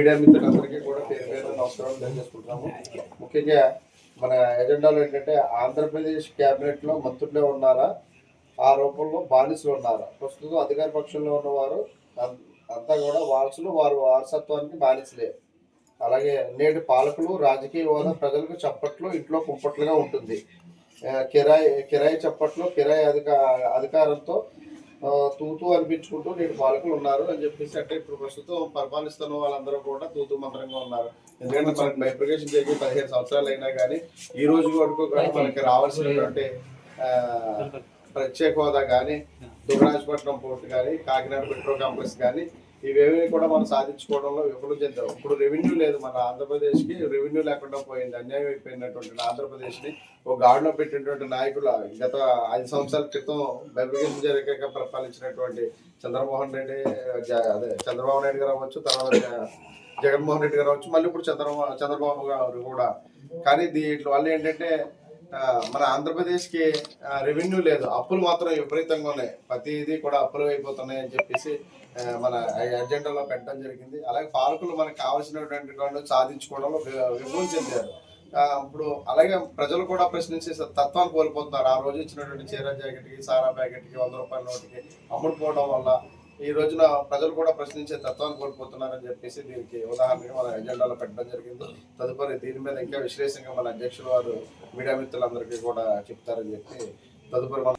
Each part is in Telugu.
మీడియా మిత్రులందరికీ కూడా పేరు పేరు నమస్కారం తెలియజేసుకుంటున్నాము. ముఖ్యంగా మన ఎజెండాలో ఏంటంటే ఆంధ్రప్రదేశ్ క్యాబినెట్లో లో మంత్రులే ఉన్నారా? ఆ రూపంలో బానిసలు ఉన్నారా? ప్రస్తుతం అధికార పక్షంలో ఉన్నవారు అంతా కూడా వారసులు వారు వారసత్వానికి బానిసలే. అలాగే నేటి పాలకులు రాజకీయ హోదా ప్రజలకు చప్పట్లు ఇంట్లో కుంపట్లుగా ఉంటుంది. కిరాయి కిరాయి చప్పట్లు కిరాయి అధిక అధికారంతో తూతూ అనిపించుకుంటూ నేటి పాలకులు ఉన్నారు అని చెప్పేసి అంటే ఇప్పుడు ప్రస్తుతం పరిపాలిస్తున్న వాళ్ళందరూ కూడా తూతూ మంత్రంగా ఉన్నారు. ఎందుకంటే మనకి బైఫికేషన్ చేసి పదిహేను సంవత్సరాలు అయినా కానీ ఈ రోజు వరకు మనకి రావాల్సినటువంటి ప్రత్యేక హోదా కానీ దుర్రాజపట్నం పోర్టు కానీ కాకినాడ పెట్రో కాంప్లెక్స్ కానీ ఇవేమీ కూడా మనం సాధించుకోవడంలో విఫలం చెందాం. ఇప్పుడు రెవెన్యూ లేదు మన ఆంధ్రప్రదేశ్కి రెవెన్యూ లేకుండా పోయింది అన్యాయం అయిపోయినటువంటి ఆంధ్రప్రదేశ్ని ఒక గాడిలో పెట్టినటువంటి నాయకులు గత ఐదు సంవత్సరాల క్రితం బైఫికేషన్ జరిగాక పరిపాలించినటువంటి చంద్రమోహన్ రెడ్డి జ- అదే చంద్రబాబు నాయుడు గారు అవ్వచ్చు తర్వాత జగన్మోహన్ రెడ్డి గారు అవ్వచ్చు మళ్ళీ ఇప్పుడు చంద్రబాబు చంద్రబాబు గారు కూడా. కానీ దీంట్లో వల్ల ఏంటంటే మన ఆంధ్రప్రదేశ్కి రెవెన్యూ లేదు. అప్పులు మాత్రం విపరీతంగా ఉన్నాయి. ప్రతిదీ కూడా అప్పులు అయిపోతున్నాయి అని చెప్పేసి మన అజెండాలో పెట్టడం జరిగింది. అలాగే పాలకులు మనకు కావాల్సినటువంటి వాళ్ళు సాధించుకోవడంలో వి- విఫలం చెందారు. ఇప్పుడు అలాగే ప్రజలు కూడా ప్రశ్నించే తత్వాన్ని కోల్పోతున్నారు. ఆ రోజు ఇచ్చినటువంటి చీర జాకెట్కి సారా ప్యాకెట్కి వంద రూపాయల నోటికి అమ్ముడుపోవడం వల్ల ఈ రోజున ప్రజలు కూడా ప్రశ్నించే తత్వాన్ని కోల్పోతున్నారని చెప్పేసి దీనికి ఉదాహరణగా మన ఎజెండాలో పెట్టడం జరిగింది. తదుపరి దీని మీద ఇంకా విశ్లేషంగా మన అధ్యక్షుల వారు మీడియా మిత్రులందరికీ కూడా చెప్తారని చెప్పి తదుపరి మన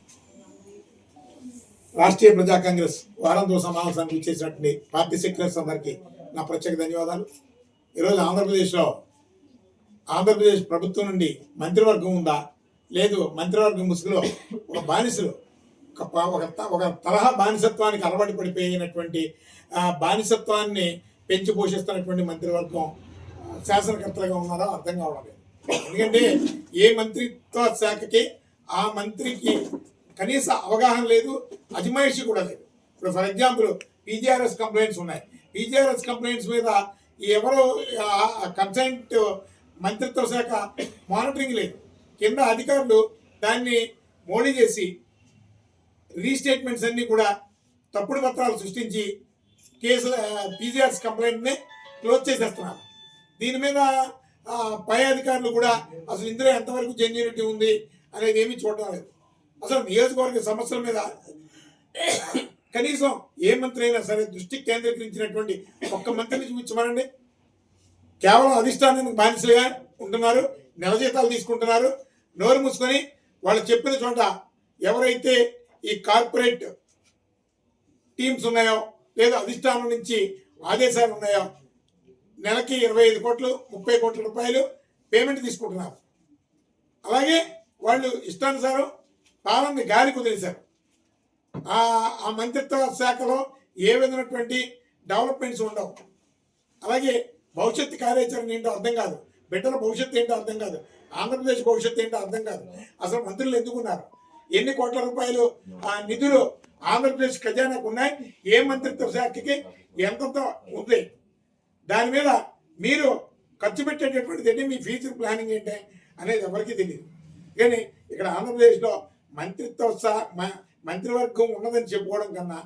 రాష్ట్రీయ ప్రజా కాంగ్రెస్ వారంతో సమావేశానికి ఇచ్చేసినటువంటి పార్టీ సెక్రటరీస్ అందరికీ నా ప్రత్యేక ధన్యవాదాలు. ఈరోజు ఆంధ్రప్రదేశ్లో ఆంధ్రప్రదేశ్ ప్రభుత్వం నుండి మంత్రివర్గం ఉందా? లేదు మంత్రివర్గం ముసుగులో ఒక బానిసలు ఒక ఒక త- ఒక తరహా బానిసత్వానికి అలవాటు పడిపోయినటువంటి బానిసత్వాన్ని పెంచి పోషిస్తున్నటువంటి మంత్రివర్గం శాసనకర్తలుగా ఉన్నారో అర్థం కావడం లేదు ఎందుకంటే ఏ మంత్రిత్వ శాఖకి ఆ మంత్రికి కనీస అవగాహన లేదు అజమాయిషి కూడా లేదు. ఇప్పుడు ఫర్ ఎగ్జాంపుల్ పీజీఆర్ఎస్ కంప్లైంట్స్ ఉన్నాయి. పీజీఆర్ఎస్ కంప్లైంట్స్ మీద ఎవరో కన్సైంట్ మంత్రిత్వ శాఖ మానిటరింగ్ లేదు. కింద అధికారులు దాన్ని మోడీ చేసి రీస్టేట్మెంట్స్ అన్ని కూడా తప్పుడు పత్రాలు సృష్టించి కేసు పీజీఆర్స్ కంప్లైంట్ని క్లోజ్ చేసేస్తున్నారు. దీని మీద పై అధికారులు కూడా అసలు ఇందులో ఎంతవరకు జెన్యూనిటీ ఉంది అనేది ఏమీ చూడడం లేదు. అసలు నియోజకవర్గ సమస్యల మీద కనీసం ఏ మంత్రి అయినా సరే దృష్టి కేంద్రీకరించినటువంటి ఒక్క మంత్రిని చూపించమనండి. కేవలం అధిష్టానానికి బానిసలుగా ఉంటున్నారు నెల జీతాలు తీసుకుంటున్నారు నోరు మూసుకొని వాళ్ళు చెప్పిన చోట ఎవరైతే ఈ కార్పొరేట్ టీమ్స్ ఉన్నాయో లేదా అధిష్టానం నుంచి ఆదేశాలు ఉన్నాయో నెలకి ఇరవై ఐదు కోట్లు ముప్పై కోట్ల రూపాయలు పేమెంట్ తీసుకుంటున్నారు. అలాగే వాళ్ళు ఇష్టానుసారం పాలనని గాలి కుదిరేశారు. ఆ ఆ మంత్రిత్వ శాఖలో ఏ విధమైనటువంటి డెవలప్మెంట్స్ ఉండవు. అలాగే భవిష్యత్తు కార్యాచరణ ఏంటో అర్థం కాదు. బిడ్డల భవిష్యత్తు ఏంటో అర్థం కాదు. ఆంధ్రప్రదేశ్ భవిష్యత్తు ఏంటో అర్థం కాదు. అసలు మంత్రులు ఎందుకున్నారు? ఎన్ని కోట్ల రూపాయలు ఆ నిధులు ఆంధ్రప్రదేశ్ ఖజానాకు ఉన్నాయి? ఏ మంత్రిత్వ శాఖకి? ఎంతంత ఉంది? దాని మీద మీరు ఖర్చు పెట్టేటటువంటిది ఏంటి? మీ ఫ్యూచర్ ప్లానింగ్ ఏంటి అనేది ఎవరికీ తెలియదు. కానీ ఇక్కడ ఆంధ్రప్రదేశ్లో మంత్రిత్వ మంత్రివర్గం ఉన్నదని చెప్పుకోవడం కన్నా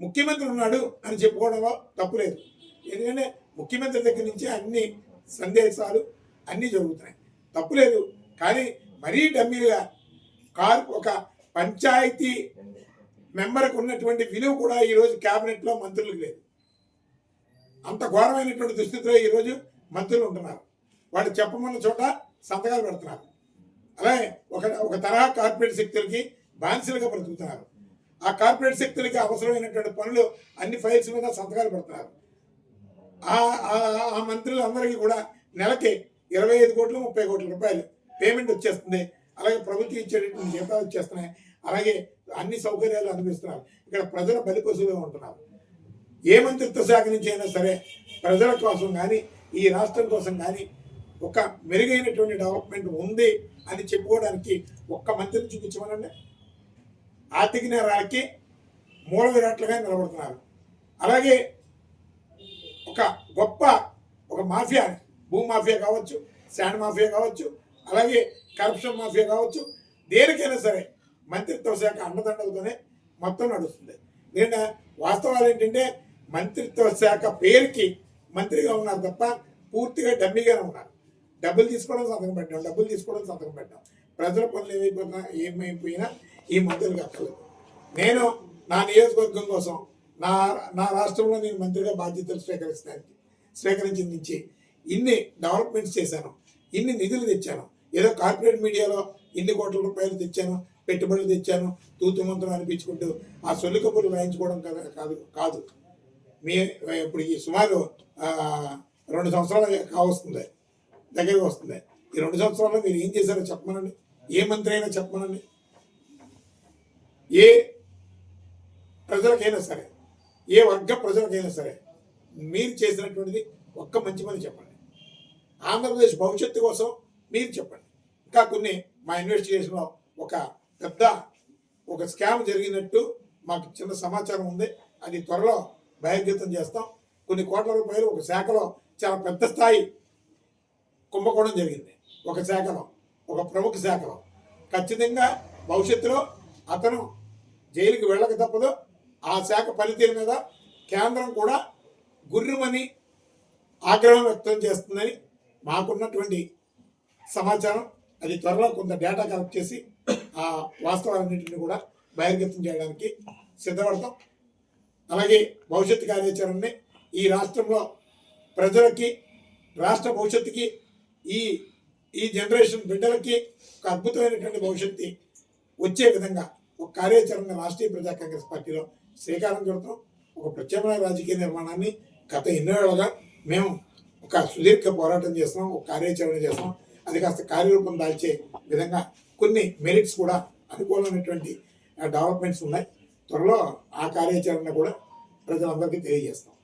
ముఖ్యమంత్రి ఉన్నాడు అని చెప్పుకోవడంలో తప్పు లేదు. ఎందుకంటే ముఖ్యమంత్రి దగ్గర నుంచి అన్ని సందేశాలు అన్నీ జరుగుతున్నాయి. తప్పు లేదు. కానీ మరీ డమ్మీలుగా కార్ ఒక పంచాయతీ మెంబర్కు ఉన్నటువంటి విలువ కూడా ఈరోజు క్యాబినెట్లో మంత్రులకు లేదు. అంత ఘోరమైనటువంటి దుస్థితిలో ఈరోజు మంత్రులు ఉంటున్నారు. వాళ్ళు చెప్పమన్న చోట సంతకాలు పెడుతున్నారు. అలాగే ఒక ఒక తరహా కార్పొరేట్ శక్తులకి బానిసలుగా బ్రతుకుతున్నారు. ఆ కార్పొరేట్ శక్తులకి అవసరమైనటువంటి పనులు అన్ని ఫైల్స్ మీద సంతకాలు పెడుతున్నారు. ఆ ఆ- ఆ మంత్రులందరికీ కూడా నెలకి ఇరవై ఐదు కోట్లు ముప్పై కోట్ల రూపాయలు పేమెంట్ వచ్చేస్తుంది. అలాగే ప్రభుత్వం ఇచ్చేటటువంటి జీతాలు వచ్చేస్తున్నాయి అలాగే అన్ని సౌకర్యాలు అందిస్తున్నారు. ఇక్కడ ప్రజల బలిపశువుగా ఉంటున్నారు. ఏ మంత్రిత్వ శాఖ నుంచి అయినా సరే ప్రజల కోసం కానీ ఈ రాష్ట్రం కోసం కానీ ఒక మెరుగైనటువంటి డెవలప్మెంట్ ఉంది అని చెప్పుకోవడానికి ఒక్క మంత్రిని చూపించమనండి. ఆర్థిక నేరాలకి మూల విరాట్లుగా నిలబడుతున్నారు. అలాగే ఒక గొప్ప ఒక మాఫియా భూ మాఫియా కావచ్చు శాండ్ మాఫియా కావచ్చు అలాగే కరప్షన్ మాఫియా కావచ్చు దేనికైనా సరే మంత్రిత్వ శాఖ అన్నదండలతోనే మొత్తం నడుస్తుంది. నేను వాస్తవాలు ఏంటంటే మంత్రిత్వ శాఖ పేరుకి మంత్రిగా ఉన్నారు తప్ప పూర్తిగా డమ్మీగానే ఉన్నారు. డబ్బులు తీసుకోవడం సంతకం పెట్టాం డబ్బులు తీసుకోవడం సంతకం పెట్టాం. ప్రజల పనులు ఏమైపోయినా ఏమైపోయినా ఈ మంత్రులు అక్కర్లేదు. నేను నా నియోజకవర్గం కోసం నా నా రాష్ట్రంలో నేను మంత్రిగా బాధ్యతలు స్వీకరిస్తాను స్వీకరించిన నుంచి ఇన్ని డెవలప్మెంట్స్ చేశాను ఇన్ని నిధులు తెచ్చాను ఏదో కార్పొరేట్ మీడియాలో ఇన్ని కోట్ల రూపాయలు తెచ్చాను పెట్టుబడులు తెచ్చాను తూతు మంత్రం అనిపించుకుంటూ ఆ సొల్లు కబుర్లు రాయించుకోవడం కదా కాదు కాదు. మీ ఇప్పుడు ఈ సుమారు రెండు సంవత్సరాలు కావస్తుంది దగ్గరికి వస్తుంది. ఈ రెండు సంవత్సరాల్లో మీరు ఏం చేశారో చెప్పమనండి. ఏ మంత్రి అయినా చెప్పమనండి. ఏ ప్రజలకైనా సరే ఏ వర్గ ప్రజలకైనా సరే మీరు చేసినటువంటిది ఒక్క మంచి పని చెప్పండి. ఆంధ్రప్రదేశ్ భవిష్యత్తు కోసం మీరు చెప్పండి. ఇంకా కొన్ని మా ఇన్వెస్టిగేషన్లో ఒక పెద్ద ఒక స్కామ్ జరిగినట్టు మాకు చిన్న సమాచారం ఉంది. అది త్వరలో బహిర్గతం చేస్తాం. కొన్ని కోట్ల రూపాయలు ఒక శాఖలో చాలా పెద్ద స్థాయి కుంభకోణం జరిగింది. ఒక శాఖలో ఒక ప్రముఖ శాఖలో. ఖచ్చితంగా భవిష్యత్తులో అతను జైలుకి వెళ్ళక తప్పదు. ఆ శాఖ పనితీరు మీద కేంద్రం కూడా గుర్రుమని ఆగ్రహం వ్యక్తం చేస్తుందని మాకున్నటువంటి సమాచారం అది త్వరలో కొంత డేటా కలెక్ట్ చేసి ఆ వాస్తవాలన్నింటినీ కూడా బహిర్గతం చేయడానికి సిద్ధపడతాం. అలాగే భవిష్యత్తు కార్యాచరణని ఈ రాష్ట్రంలో ప్రజలకి రాష్ట్ర భవిష్యత్తుకి ఈ ఈ జనరేషన్ బిడ్డలకి ఒక అద్భుతమైనటువంటి భవిష్యత్తు వచ్చే విధంగా ఒక కార్యాచరణ రాష్ట్రీయ ప్రజా కాంగ్రెస్ పార్టీలో శ్రీకారం చుడతాం. ఒక ప్రత్యామ్నాయ రాజకీయ నిర్మాణాన్ని గత ఎన్నోళ్ళగా మేము ఒక సుదీర్ఘ పోరాటం చేస్తున్నాం ఒక కార్యాచరణ చేస్తున్నాం. అది కాస్త కార్యరూపం దాల్చే విధంగా కొన్ని మెరిట్స్ కూడా అనుకూలమైనటువంటి డెవలప్మెంట్స్ ఉన్నాయి. త్వరలో ఆ కార్యాచరణ కూడా ప్రజలందరికీ తెలియజేస్తాం.